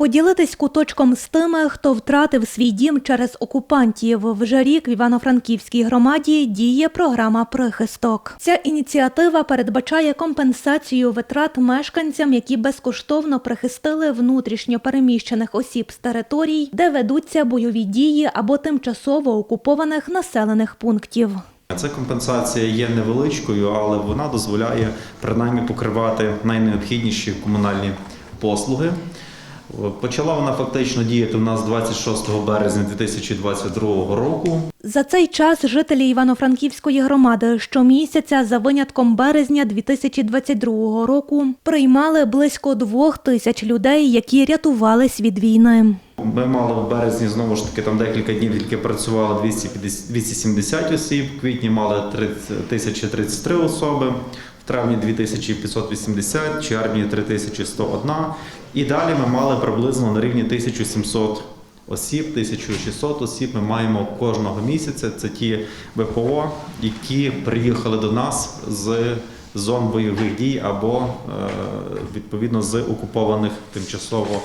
Поділитись куточком з тими, хто втратив свій дім через окупантів. Вже рік в Івано-Франківській громаді діє програма Прихисток. Ця ініціатива передбачає компенсацію витрат мешканцям, які безкоштовно прихистили внутрішньо переміщених осіб з територій, де ведуться бойові дії або тимчасово окупованих населених пунктів. Ця компенсація є невеличкою, але вона дозволяє принаймні покривати найнеобхідніші комунальні послуги. Почала вона фактично діяти у нас 26 березня 2022 року. За цей час жителі Івано-Франківської громади щомісяця, за винятком березня 2022 року, приймали близько двох тисяч людей, які рятувались від війни. Ми мали в березні знову ж таки там декілька днів тільки працювало 250 270 осіб. В квітні мали 3033 особи. Травні 2580, червні 3101. І далі ми мали приблизно на рівні 1700 осіб, 1600 осіб ми маємо кожного місяця. Це ті ВПО, які приїхали до нас з зон бойових дій або е, відповідно з окупованих тимчасово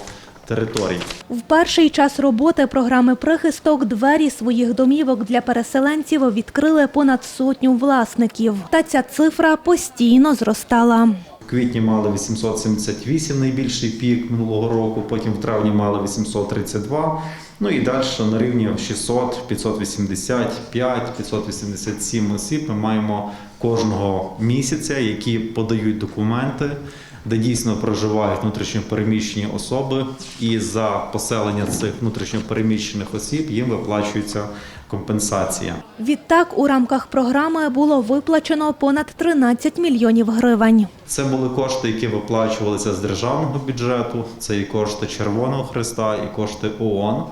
територій. В перший час роботи програми Прихисток двері своїх домівок для переселенців відкрили понад сотню власників. Та ця цифра постійно зростала. В квітні мали 878 найбільший пік минулого року, потім в травні мали 832. Ну і далі на рівні 600, 585, 587 осіб ми маємо кожного місяця, які подають документи, де дійсно проживають внутрішньопереміщені особи, і за поселення цих внутрішньопереміщених осіб їм виплачується компенсація. Відтак, у рамках програми було виплачено понад 13 мільйонів гривень. Це були кошти, які виплачувалися з державного бюджету. Це і кошти Червоного Христа, і кошти ООН.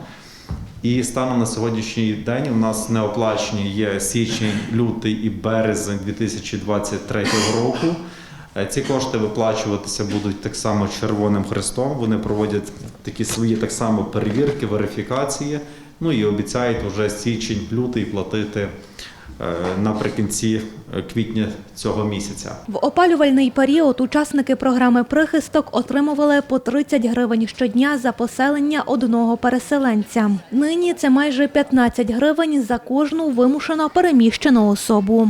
І станом на сьогоднішній день у нас неоплачені є січень, лютий і березень 2023 року. Е, Ці кошти виплачуватися будуть так само Червоним Христом. Вони проводять такі свої так само перевірки, верифікації. Ну і обіцяють вже січень, лютий платити е, наприкінці е, квітня цього місяця. В опалювальний період учасники програми Прихисток отримували по 30 гривень щодня за поселення одного переселенця. Нині це майже 15 гривень за кожну вимушено переміщену особу.